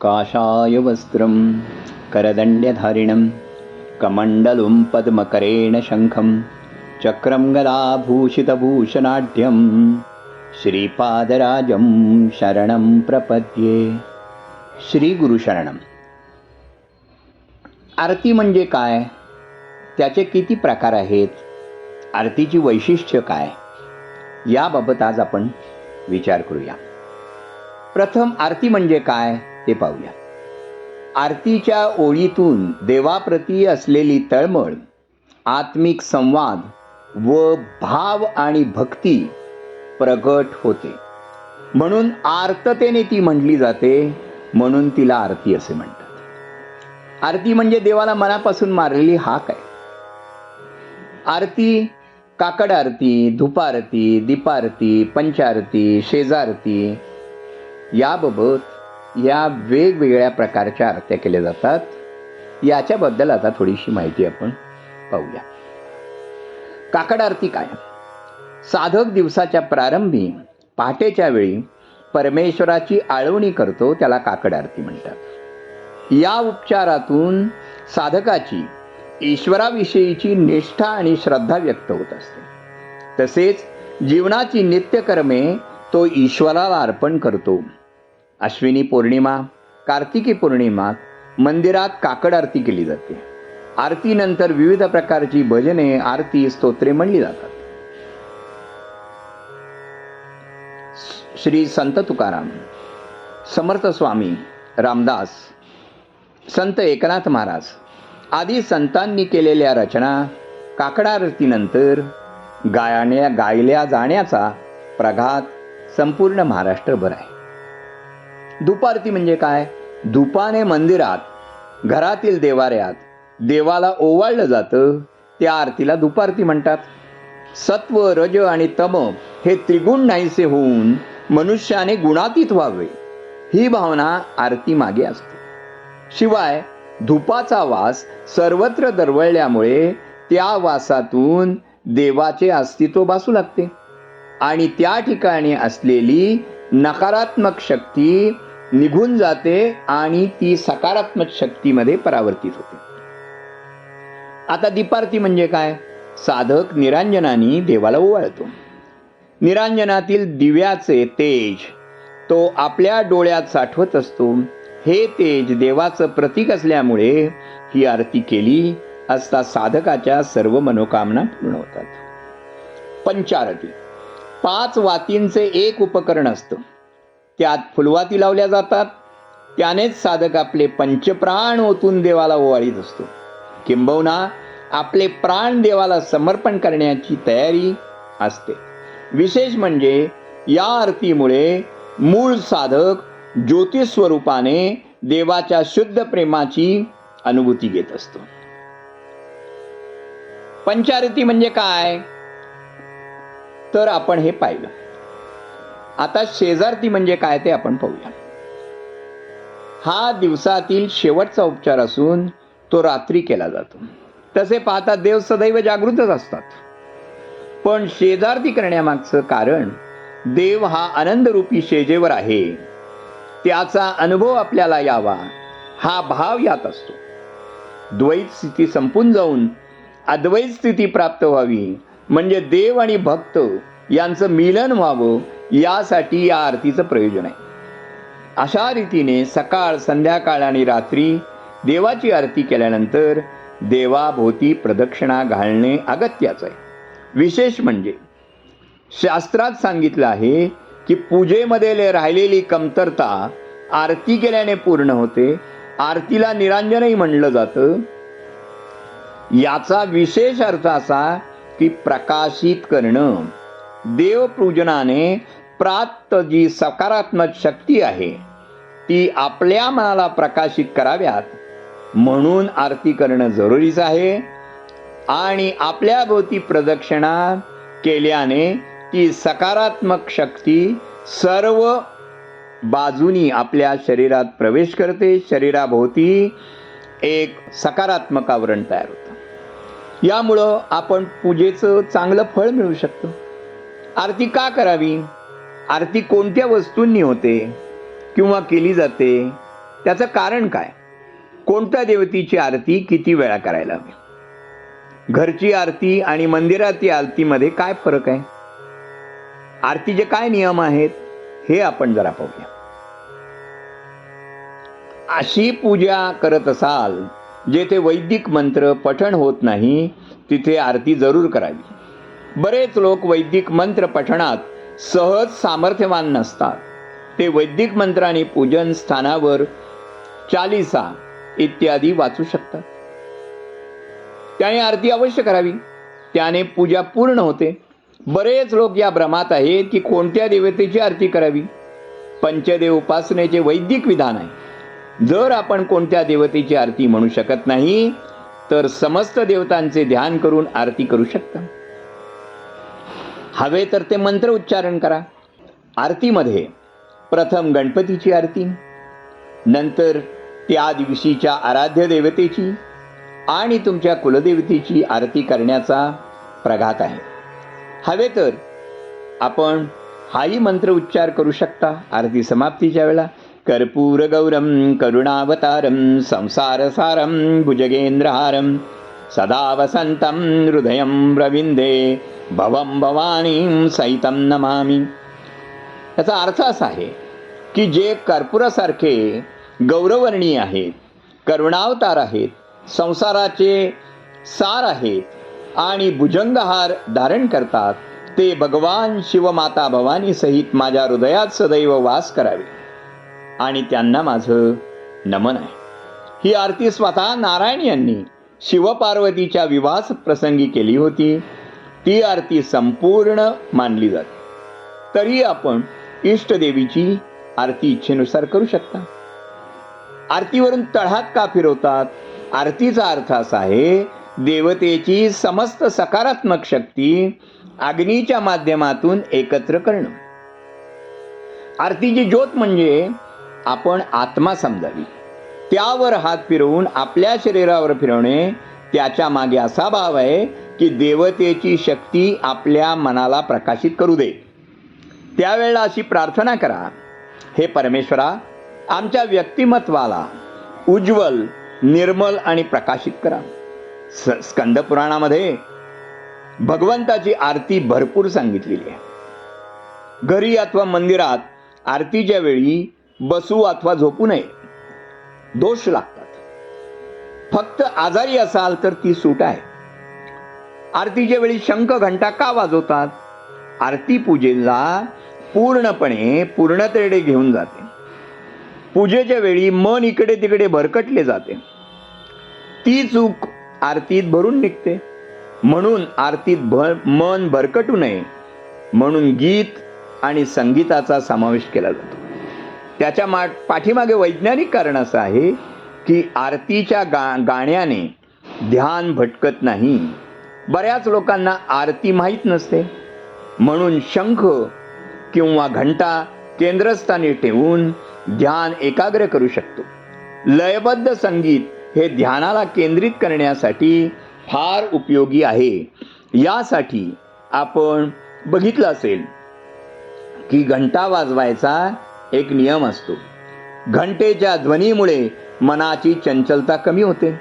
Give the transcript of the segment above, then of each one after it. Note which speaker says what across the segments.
Speaker 1: काषाय वस्त्रं करदण्ड्यधारिणं कमण्डलुं पद्मकरेण शङ्खं चक्रं गदाभूषितभूषणाढ्यं श्रीपादराजं शरणं प्रपद्ये। श्रीगुरुशरणम् आरती म्हणजे काय? त्याचे किती प्रकार आहेत? आरतीची वैशिष्ट्य काय? याबाबत आज आपण विचार करूया. प्रथम आरती म्हणजे काय? ते पाहूया. आरतीच्या ओळीतून देवाप्रती असलेली तळमळ आत्मिक संवाद व भाव आणि भक्ती प्रगट होते. म्हणून आर्ततेने ती म्हणली जाते म्हणून तिला आरती असे म्हणतात. आरती म्हणजे देवाला मनापासून मारलेली हाक आहे. आरती काकड आरती धुपारती दीपारती पंचारती शेजारती याबाबत या वेगवेगळ्या प्रकारच्या आरत्या केल्या जातात. याच्याबद्दल आता थोडीशी माहिती आपण पाहूया. काकड आरती काय साधक दिवसाच्या प्रारंभी पहाटेच्या वेळी परमेश्वराची आळवणी करतो त्याला काकड आरती म्हणतात. या उपचारातून साधकाची ईश्वराविषयीची निष्ठा आणि श्रद्धा व्यक्त होत असते. तसेच जीवनाची नित्यकर्मे तो ईश्वराला अर्पण करतो. अश्विनी पौर्णिमा कार्तिकी पौर्णिमात मंदिरात काकड आरती केली जाते. आरतीनंतर विविध प्रकारची भजने आरती स्तोत्रे म्हणली जातात. श्री संत तुकाराम समर्थ स्वामी रामदास संत एकनाथ महाराज आदी संतांनी केलेल्या रचना काकडारतीनंतर गायण्या गायल्या जाण्याचा प्रघात संपूर्ण महाराष्ट्रभर आहे. दुपारती म्हणजे काय? दुपाने मंदिरात घरातील देवाऱ्यात देवाला ओवाळलं जातं. त्या आरतीला दुपारती म्हणतात. सत्व रज आणि तम हे त्रिगुण नाहीसे होऊन मनुष्याने गुणातीत व्हावे. ही भावना आरती मागे असते. शिवाय धुपाचा वास सर्वत्र दरवळल्यामुळे त्या वासातून देवाचे अस्तित्व भासू लागते. आणि त्या ठिकाणी असलेली नकारात्मक शक्ती निघून जाते आणि ती सकारात्मक शक्तीमध्ये परावर्तित होते. आता दीपारती म्हणजे काय? साधक निरांजनानी देवाला ओवाळतो. निरांजनातील दिव्याचे तेज तो आपल्या डोळ्यात साठवत असतो. हे तेज देवाचं प्रतीक असल्यामुळे ही आरती केली असता साधकाच्या सर्व मनोकामना पूर्ण होतात. पंचारती. पाच वातींचे एक उपकरण असतं. त्यात फुलवाती लावल्या जातात. त्यानेच साधक आपले पंचप्राण ओतून देवाला ओवाळीत असतो. किंबहुना आपले प्राण देवाला समर्पण करण्याची तयारी असते. विशेष म्हणजे या आरतीमुळे मूळ साधक ज्योतिष स्वरूपाने देवाच्या शुद्ध प्रेमाची अनुभूती घेत असतो. पंचारती म्हणजे काय? तर आपण हे पाहिलं. आता शेजारती म्हणजे काय ते आपण पाहूया. हा दिवसातील शेवटचा उपचार असून तो रात्री केला जातो. तसे पाहता देव सदैव जागृतच असतात. पण शेजारती करण्यामागचं कारण देव हा आनंदरूपी शेजेवर आहे. त्याचा अनुभव आपल्याला यावा हा भाव यात असतो. द्वैत स्थिती संपून जाऊन अद्वैत स्थिती प्राप्त व्हावी म्हणजे देव आणि भक्त यांचं मिलन व्हावं यासाठी या आरतीचं प्रयोजन आहे. अशा रीतीने सकाळ संध्याकाळ आणि रात्री देवाची आरती केल्यानंतर देवाभोवती प्रदक्षिणा घालणे अगत्याचं आहे. विशेष म्हणजे शास्त्रात सांगितलं आहे की पूजेमध्ये राहिलेली कमतरता आरती केल्याने पूर्ण होते. आरतीला निरांजनही म्हणलं जातं. याचा विशेष अर्थ असा की प्रकाशित करणं देवपूजनाने प्राप्त जी सकारात्मक शक्ती आहे ती आपल्या मनाला प्रकाशित कराव्यात म्हणून आरती करणं जरुरीच आहे. आणि आपल्या भोवती प्रदक्षिणा केल्याने ती सकारात्मक शक्ती सर्व बाजूनी आपल्या शरीरात प्रवेश करते. शरीराभोवती एक सकारात्मक आवरण तयार होतं. यामुळं आपण पूजेचं चांगलं फळ मिळू शकतो. आरती का करावी? आरती कोणत्या वस्तूंनी होते किंवा केली जाते? त्याचं कारण काय? कोणत्या देवतेची आरती किती वेळा करायला हवी? घरची आरती आणि मंदिरातील आरतीमध्ये काय फरक आहे? आरतीचे काय नियम आहेत? हे आपण जरा पाहूया. अशी पूजा करत असाल जेथे वैदिक मंत्र पठण होत नाही तिथे आरती जरूर करावी. बरेच लोक वैदिक मंत्र पठणात सहज सामर्थ्यवान नसतात. ते वैदिक मंत्राने पूजन स्थानावर चालिसा इत्यादी वाचू शकतात. त्याने आरती अवश्य करावी. त्याने पूजा पूर्ण होते. बरेच लोक या भ्रमात आहेत की कोणत्या देवतेची आरती करावी? पंचदेव उपासनेचे वैदिक विधान आहे. जर आपण कोणत्या देवतेची आरती म्हणू शकत नाही तर समस्त देवतांचे ध्यान करून आरती करू शकता. हवे तर ते मंत्र उच्चारण करा. आरतीमध्ये प्रथम गणपतीची आरती नंतर त्या दिवशीच्या आराध्य देवतेची आणि तुमच्या कुलदेवतेची आरती करण्याचा प्रघात आहे. हवे तर आपण हाही मंत्र उच्चार करू शकता. आरती समाप्तीच्या वेळा कर्पूर गौरम करुणावतारम संसारसारम भुजगेंद्रहारम सदा वसंतम हृदयं रविंदे भवं भवानीं सहितं नमामी. याचा अर्थ असा आहे की जे कर्पुरासारखे गौरवर्णीय आहेत करुणावतार आहेत संसाराचे सार आहेत आणि भुजंगहार धारण करतात ते भगवान शिवमाता भवानी सहित माझ्या हृदयात सदैव वास करावे. आणि त्यांना माझं नमन आहे. ही आरती स्वतः नारायण यांनी शिवपार्वतीच्या विवास प्रसंगी केली होती. ती आरती संपूर्ण मानली जाते. तरी आपण इष्टदेवीची आरती इच्छेनुसार करू शकता. आरतीवरून तळहात का फिरवतात? आरतीचा अर्थ असा आहे देवतेची समस्त सकारात्मक शक्ती अग्नीच्या माध्यमातून एकत्र करणं. आरतीची ज्योत म्हणजे आपण आत्मा समजावी. त्यावर हात फिरवून आपल्या शरीरावर फिरवणे त्याच्यामागे असा भाव आहे की देवतेची शक्ती आपल्या मनाला प्रकाशित करू दे. त्यावेळेला अशी प्रार्थना करा हे परमेश्वरा आमच्या व्यक्तिमत्वाला उज्ज्वल निर्मल आणि प्रकाशित करा. स स्कंद पुराणामध्ये भगवंताची आरती भरपूर सांगितलेली आहे. घरी अथवा मंदिरात आरतीच्या वेळी बसू अथवा झोपू नये. दोष लागतात. फक्त आजारी असाल तर ती सूट आहे. आरतीच्या वेळी शंख घंटा का वाजवतात? आरती पूजेला पूर्णपणे पूर्णतेडे घेऊन जाते. पूजेच्या वेळी मन इकडे तिकडे भरकटले जाते. ती चूक आरतीत भरून निघते. म्हणून आरतीत भर मन भरकटू नये. म्हणून गीत आणि संगीताचा समावेश केला जातो. त्याच्या मा पाठीमागे वैज्ञानिक कारण असं आहे की आरतीच्या गा गाण्याने ध्यान भटकत नाही. बऱ्याच लोकांना आरती माहीत नसते. म्हणून शंख किंवा घंटा केंद्रस्थानी ठेवून ध्यान एकाग्र करू शकतो. लयबद्ध संगीत हे ध्यानाला केंद्रित करण्यासाठी फार उपयोगी आहे. यासाठी आपण बघितलं असेल की घंटा वाजवायचा एक नियम असतो. घंटेच्या ध्वनीमुळे मनाची चंचलता कमी होते.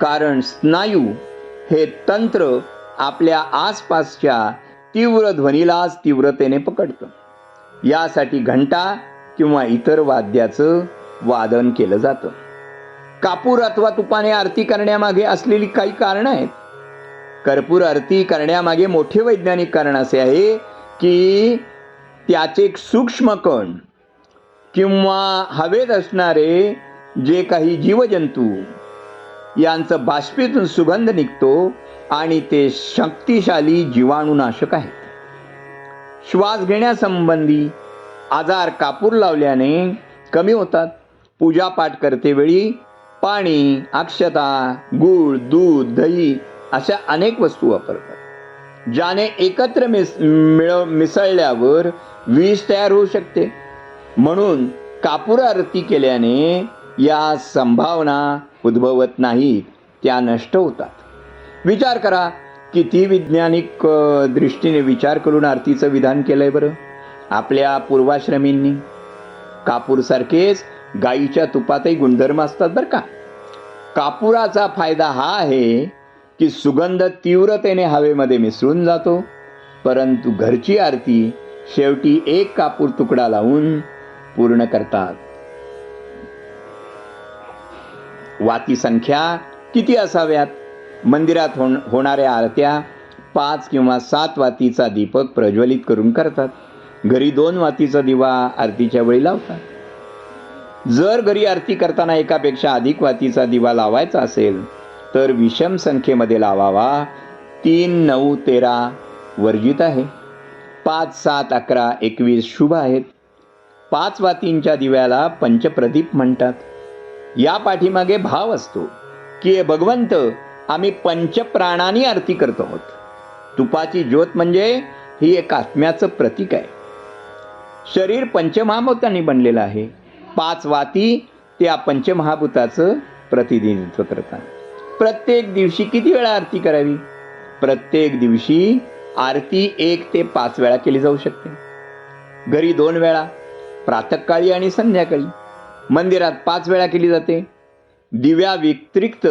Speaker 1: कारण स्नायू हे तंत्र आपल्या आसपासच्या तीव्र ध्वनीलाच तीव्रतेने पकडतं. यासाठी घंटा किंवा इतर वाद्याचं वादन केलं जातं. कापूर अथवा तुपाने आरती करण्यामागे असलेली काही कारणं आहेत. कर्पूर आरती करण्यामागे मोठे वैज्ञानिक कारण असे आहे की त्याचे एक सूक्ष्म कण किंवा हवेत असणारे जे काही जीवजंतू यांचं बाष्पीतून सुगंध निघतो आणि ते शक्तिशाली जीवाणूनाशक आहेत. श्वास घेण्यासंबंधी आजार कापूर लावल्याने कमी होतात. पूजापाठ करतेवेळी पाणी अक्षता गूळ दूध दही अशा अनेक वस्तू वापरतात. ज्याने एकत्र मिस मिळ मिसळल्यावर विष तयार होऊ शकते. म्हणून कापूर आरती केल्याने या संभावना उद्भवत नाहीत त्या नष्ट होतात. विचार करा किती वैज्ञानिक दृष्टीने विचार करून आरतीचं विधान केलंय बरं? आपल्या पूर्वाश्रमींनी. कापूरसारखेच गाईच्या तुपातही गुणधर्म असतात बरं का? कापुराचा फायदा हा आहे की सुगंध तीव्रतेने हवेमध्ये मिसळून जातो परंतु घरची आरती शेवटी एक कापूर तुकडा लावून पूर्ण करतात. वाती संख्या किती असाव्यात? मंदिरात होण होणाऱ्या आरत्या पाच किंवा सात वातीचा दीपक प्रज्वलित करून करतात. घरी दोन वातीचा दिवा आरतीच्या वेळी लावतात. जर घरी आरती करताना एकापेक्षा अधिक वातीचा दिवा लावायचा असेल तर विषम संख्येमध्ये लावावा. तीन नऊ तेरा वर्जित आहे. पाच सात अकरा एकवीस शुभ आहेत. पाच वातींच्या दिव्याला पंचप्रदीप म्हणतात. या पाठीमागे भाव असतो की हे भगवंत आम्ही पंचप्राणांनी आरती करतो आहोत. तुपाची ज्योत म्हणजे ही एक आत्म्याचं प्रतीक आहे. शरीर पंचमहाभूतांनी बनलेलं आहे. पाच वाती त्या पंचमहाभूताचं प्रतिनिधित्व करतात. प्रत्येक दिवशी किती वेळा आरती करावी? प्रत्येक दिवशी आरती एक ते पाच वेळा केली जाऊ शकते. घरी दोन वेळा प्रातःकाळी आणि संध्याकाळी. मंदिरात पाच वेळा केली जाते. दिव्या व्यतिरिक्त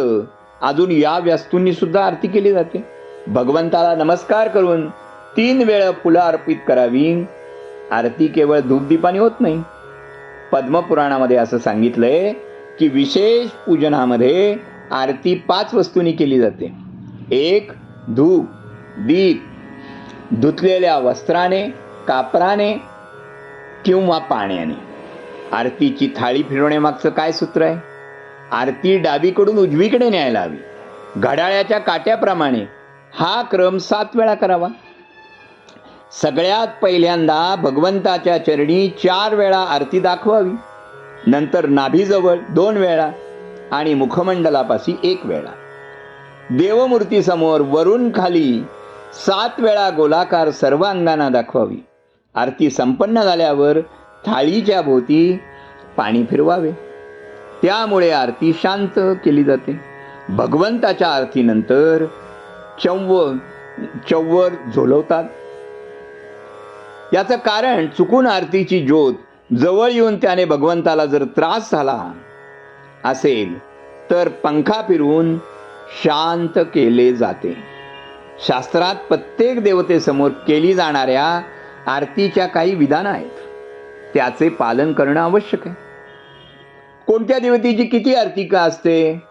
Speaker 1: अजून या वस्तूंनी सुद्धा आरती केली जाते. भगवंताला नमस्कार करून तीन वेळा फुलं अर्पित करावी. आरती केवळ धूपदीपाने होत नाही. पद्मपुराणामध्ये असं सांगितलंय की विशेष पूजनामध्ये आरती पाच वस्तूंनी केली जाते. एक धूप दीप. धुतलेल्या वस्त्राने कापराने किंवा पाण्याने. आरतीची थाळी फिरवण्यामागचं काय सूत्र आहे? आरती डावीकडून उजवीकडे न्यायला हवी. घड्याळ्याच्या काट्याप्रमाणे हा क्रम सात वेळा करावा. सगळ्यात पहिल्यांदा भगवंताच्या चरणी चार वेळा आरती दाखवावी. नंतर नाभीजवळ दोन वेळा आणि मुखमंडलापाशी एक वेळा. देवमूर्तीसमोर वरून खाली सात वेळा गोलाकार सर्व अंगांना दाखवावी. आरती संपन्न झाल्यावर थाळीच्या भोवती पाणी फिरवावे. त्यामुळे आरती शांत केली जाते. भगवंताच्या आरतीनंतर चव्व चव्वर झोलवतात. याचं कारण चुकून आरतीची ज्योत जवळ येऊन त्याने भगवंताला जर त्रास झाला असेल तर पंखा फिरवून शांत केले जाते. शास्त्रात प्रत्येक देवतेसमोर केली जाणाऱ्या आरतीच्या काही विधान आहेत. त्याचे पालन करणं आवश्यक आहे. कोणत्या देवतेची किती आरती का असते?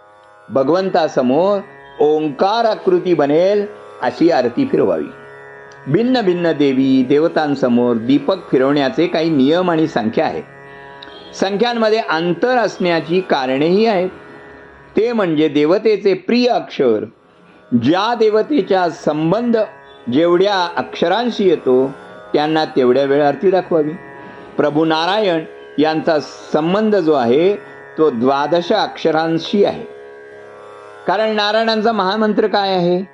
Speaker 1: भगवंतासमोर ओंकार आकृती बनेल अशी आरती फिरवावी. भिन्न भिन्न देवी देवतांसमोर दीपक फिरवण्याचे काही नियम आणि संख्या आहेत. संख्यांमध्ये अंतर असण्याची कारणेही आहेत. ते म्हणजे देवतेचे प्रिय अक्षर. ज्या देवतेचा संबंध जेवढ्या अक्षरांशी येतो त्यांना तेवढ्या वेळ आरती दाखवावी. प्रभू नारायण यांचा संबंध जो आहे तो द्वादश अक्षरांशी आहे. कारण नारायणांचा महामंत्र काय आहे?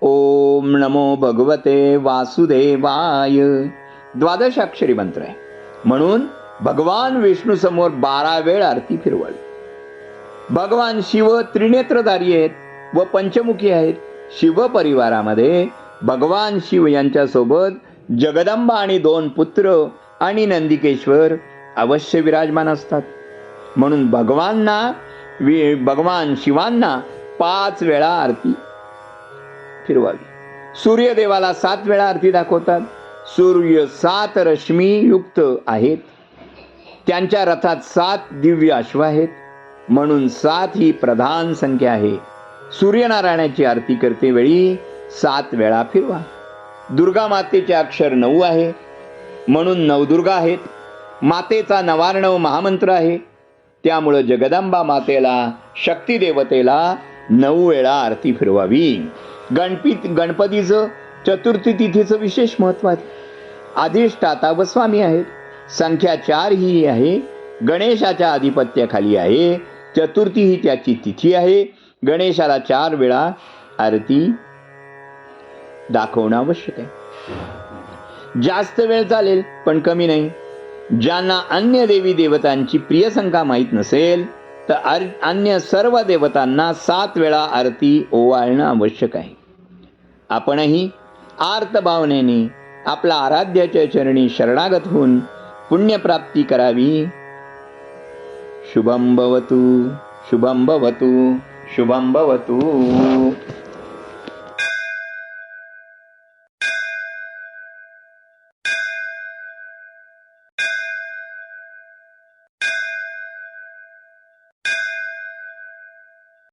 Speaker 1: ओम नमो भगवते वासुदेवाय. द्वादश अक्षरी मंत्र आहे. म्हणून भगवान विष्णू समोर बारा वेळ आरती फिरवावी. भगवान शिव त्रिनेत्रधारी आहेत व पंचमुखी आहेत. शिव परिवारामध्ये भगवान शिव यांच्यासोबत जगदंबा आणि दोन पुत्र आणि नंदिकेश्वर अवश्य विराजमान असतात. म्हणून भगवानना वि भगवान शिवांना पाच वेळा आरती. फिरवावी. सूर्यदेवाला सात वेळा आरती दाखवतात. सूर्य सात रश्मी युक्त आहेत. त्यांच्या रथात सात दिव्य अश्व आहेत. म्हणून सात ही प्रधान संख्या आहे. सूर्यनारायणाची आरती करते वेळी सात वेळा फिरवा. दुर्गा मातेचे अक्षर नऊ आहे. म्हणून नवदुर्गा आहेत. मातेचा नवार्णव महामंत्र आहे. त्यामुळं जगदंबा मातेला शक्ती देवतेला नऊ वेळा आरती फिरवावी. गणपित गणपतीचं चतुर्थी तिथीचं विशेष महत्त्व आहे. अधिष्ठाता व स्वामी आहेत. संख्या चार ही आहे. गणेशाच्या आधिपत्याखाली आहे. चतुर्थी ही त्याची तिथी आहे. गणेशाला चार वेळा आरती दाखवणं आवश्यक आहे. जास्त वेळ चालेल पण कमी नाही. ज्यांना अन्य देवी देवतांची प्रिय संख्या माहीत नसेल तर अर अन्य सर्व देवतांना सात वेळा आरती ओवाळणं आवश्यक आहे. आपणही आर्त भावनेने आपला आराध्याच्या चरणी शरणागत होऊन पुण्यप्राप्ती करावी. शुभम भवतु शुभम भवतु शुभम भवतु.